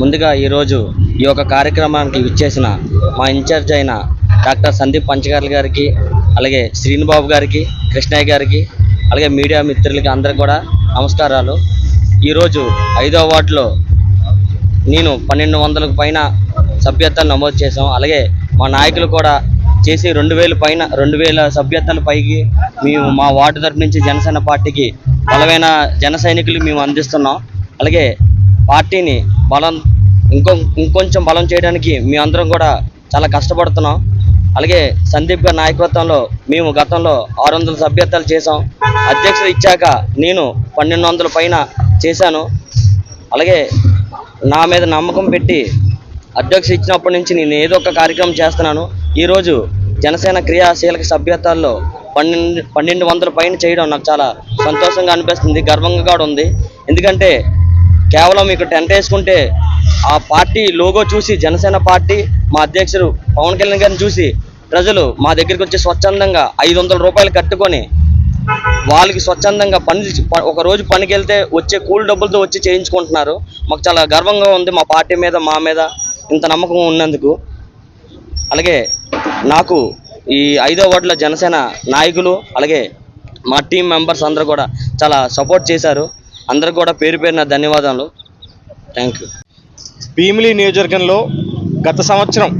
ముందుగా ఈరోజు ఈ యొక్క కార్యక్రమానికి విచ్చేసిన మా ఇన్ఛార్జ్ అయిన డాక్టర్ సందీప్ పంచగార్ల గారికి అలాగే శ్రీనుబాబు గారికి కృష్ణయ్య గారికి అలాగే మీడియా మిత్రులకి అందరికి కూడా నమస్కారాలు. ఈరోజు ఐదో వార్డులో నేను పన్నెండు వందలకు పైన సభ్యత్వాలు నమోదు చేశాం. అలాగే మా నాయకులు కూడా చేసి రెండు వేల పైన రెండు వేల సభ్యత్వాల పైకి మేము మా వార్డు తరపు నుంచి జనసేన పార్టీకి బలమైన జన సైనికులు మేము అందిస్తున్నాం. అలాగే పార్టీని బలం ఇంకో ఇంకొంచెం బలం చేయడానికి మీ అందరం కూడా చాలా కష్టపడుతున్నాం. అలాగే సందీప్ గారి నాయకత్వంలో మేము గతంలో ఆరు వందల సభ్యత్వాలు చేసాం అధ్యక్షుడు ఇచ్చాక నేను పన్నెండు వందల పైన చేశాను. అలాగే నా మీద నమ్మకం పెట్టి అధ్యక్షుడు ఇచ్చినప్పటి నుంచి నేను ఏదో ఒక కార్యక్రమం చేస్తున్నాను. ఈరోజు జనసేన క్రియాశీలక సభ్యత్వాల్లో పన్నెండు పన్నెండు వందల పైన చేయడం నాకు చాలా సంతోషంగా అనిపిస్తుంది గర్వంగా కూడా ఉంది. ఎందుకంటే కేవలం మీకు టెంట్ వేసుకుంటే ఆ పార్టీ లోగో చూసి జనసేన పార్టీ మా అధ్యక్షుడు పవన్ కళ్యాణ్ గారిని చూసి ప్రజలు మా దగ్గరికి వచ్చి స్వచ్ఛందంగా ఐదు వందల రూపాయలు కట్టుకొని వాళ్ళకి స్వచ్ఛందంగా పని ఒక రోజు పనికి వెళ్తే వచ్చే కూలి డబ్బులతో వచ్చి చేయించుకుంటున్నారు. మాకు చాలా గర్వంగా ఉంది మా పార్టీ మీద మా మీద ఇంత నమ్మకం ఉన్నందుకు. అలాగే నాకు ఈ ఐదో వార్డుల జనసేన నాయకులు అలాగే మా టీం మెంబర్స్ అందరూ కూడా చాలా సపోర్ట్ చేశారు. అందరికి కూడా పేరు పేరున ధన్యవాదాలు. థ్యాంక్ యూ భీమిలి నియోజకవర్గంలో గత సంవత్సరం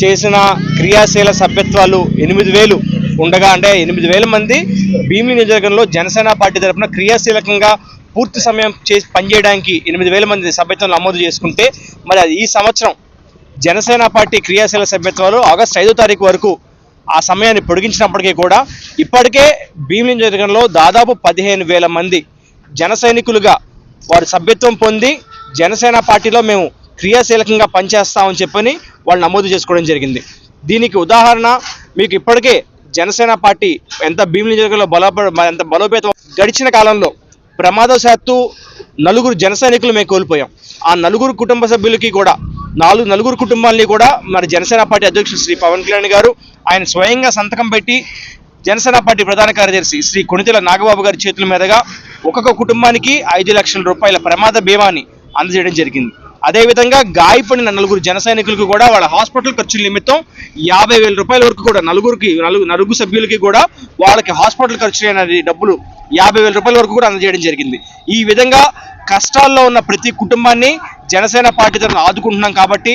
చేసిన క్రియాశీల సభ్యత్వాలు ఎనిమిది వేలు ఉండగా అంటే ఎనిమిది వేల మంది భీమిలి నియోజకవర్గంలో జనసేన పార్టీ తరఫున క్రియాశీలకంగా పూర్తి సమయం చేసి పనిచేయడానికి ఎనిమిది వేల మంది సభ్యత్వం నమోదు చేసుకుంటే మరి అది ఈ సంవత్సరం జనసేన పార్టీ క్రియాశీల సభ్యత్వాలు ఆగస్టు ఐదో తారీఖు వరకు ఆ సమయాన్ని పొడిగించినప్పటికీ కూడా ఇప్పటికే భీమిలి నియోజకవర్గంలో దాదాపు పదిహేను వేల మంది జన సైనికులుగా వారు సభ్యత్వం పొంది జనసేన పార్టీలో మేము క్రియాశీలకంగా పనిచేస్తామని చెప్పని వాళ్ళు నమోదు చేసుకోవడం జరిగింది. దీనికి ఉదాహరణ మీకు ఇప్పటికే జనసేన పార్టీ ఎంత భీమిలి నియోజకవర్గంలో బలోప ఎంత బలోపేతం గడిచిన కాలంలో ప్రమాదవశాత్తు నలుగురు జన సైనికులు మేము కోల్పోయాం. ఆ నలుగురు కుటుంబ సభ్యులకి కూడా నాలుగు నలుగురు కుటుంబాలని కూడా మరి జనసేన పార్టీ అధ్యక్షుడు శ్రీ పవన్ కళ్యాణ్ గారు ఆయన స్వయంగా సంతకం పెట్టి జనసేన పార్టీ ప్రధాన కార్యదర్శి శ్రీ కొణితెల నాగబాబు గారి చేతుల మీదుగా ఒక్కొక్క కుటుంబానికి ఐదు లక్షల రూపాయల ప్రమాద బీమాని అందజేయడం జరిగింది. అదేవిధంగా గాయపడిన నలుగురు జన సైనికులకు కూడా వాళ్ళ హాస్పిటల్ ఖర్చుల నిమిత్తం యాభై వేల రూపాయల వరకు కూడా నలుగురికి నలుగు నలుగురు సభ్యులకి కూడా వాళ్ళకి హాస్పిటల్ ఖర్చులు అనేది డబ్బులు యాభై వేల రూపాయల వరకు కూడా అందజేయడం జరిగింది. ఈ విధంగా కష్టాల్లో ఉన్న ప్రతి కుటుంబాన్ని జనసేన పార్టీ తరఫున ఆదుకుంటున్నాం కాబట్టి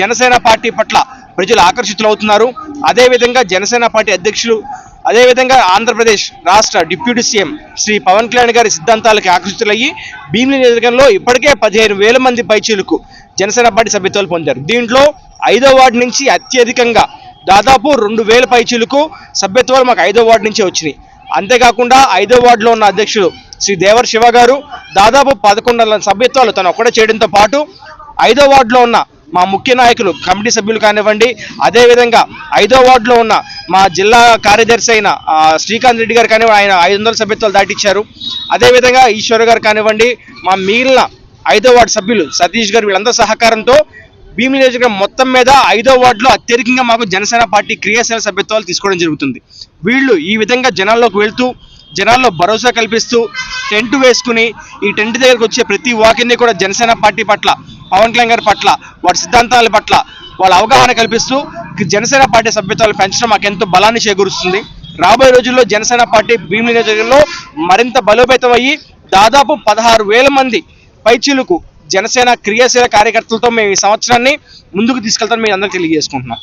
జనసేన పార్టీ పట్ల ప్రజలు ఆకర్షితులు అవుతున్నారు అదేవిధంగా జనసేన పార్టీ అధ్యక్షులు అదేవిధంగా ఆంధ్రప్రదేశ్ రాష్ట్ర డిప్యూటీ సీఎం శ్రీ పవన్ కళ్యాణ్ గారి సిద్ధాంతాలకు ఆకర్షితులయ్యి భీమిలి నియోజకవర్గంలో ఇప్పటికే పదిహేను వేల మంది పైచీలకు జనసేన పార్టీ సభ్యత్వాలు పొందారు. దీంట్లో ఐదో వార్డు నుంచి అత్యధికంగా దాదాపు రెండు వేల పైచీలకు సభ్యత్వాలు మాకు ఐదో వార్డు నుంచే వచ్చినాయి. అంతేకాకుండా ఐదో వార్డులో ఉన్న అధ్యక్షుడు శ్రీ దేవర్ శివ గారు దాదాపు పదకొండు సభ్యత్వాలు తను ఒక్కడే చేయడంతో పాటు ఐదో వార్డులో ఉన్న మా ముఖ్య నాయకులు కమిటీ సభ్యులు కానివ్వండి అదేవిధంగా ఐదో వార్డులో ఉన్న మా జిల్లా కార్యదర్శి అయిన శ్రీకాంత్ రెడ్డి గారు కానివ్వండి ఆయన ఐదు వందల సభ్యత్వాలు దాటిచ్చారు. అదేవిధంగా ఈశ్వర్ గారు కానివ్వండి మా మిగిలిన ఐదో వార్డు సభ్యులు సతీష్ గారు వీళ్ళందరూ సహకారంతో భీమిలి నియోజకవర్గం మొత్తం మీద ఐదో వార్డులో అత్యధికంగా మాకు జనసేన పార్టీ క్రియాశీల సభ్యత్వాలు తీసుకోవడం జరుగుతుంది. వీళ్ళు ఈ విధంగా జనాల్లోకి వెళ్తూ జనాల్లో భరోసా కల్పిస్తూ టెంట్ వేసుకుని ఈ టెంట్ దగ్గరకు వచ్చే ప్రతి వాకిని కూడా జనసేన పార్టీ పట్ల పవన్ కళ్యాణ్ గారి పట్ల వారి సిద్ధాంతాల పట్ల వాళ్ళ అవగాహన కల్పిస్తూ జనసేన పార్టీ సభ్యత్వాలు పెంచడం మాకు ఎంతో బలాన్ని చేకూరుస్తుంది. రాబోయే రోజుల్లో జనసేన పార్టీ భీమిలి నియోజకవర్గంలో మరింత బలోపేతం అయ్యి దాదాపు పదహారు వేల మంది పైచీలకు జనసేన క్రియాశీల కార్యకర్తలతో మేము ఈ సంవత్సరాన్ని ముందుకు తీసుకెళ్తామని మేము అందరికీ తెలియజేసుకుంటున్నాం.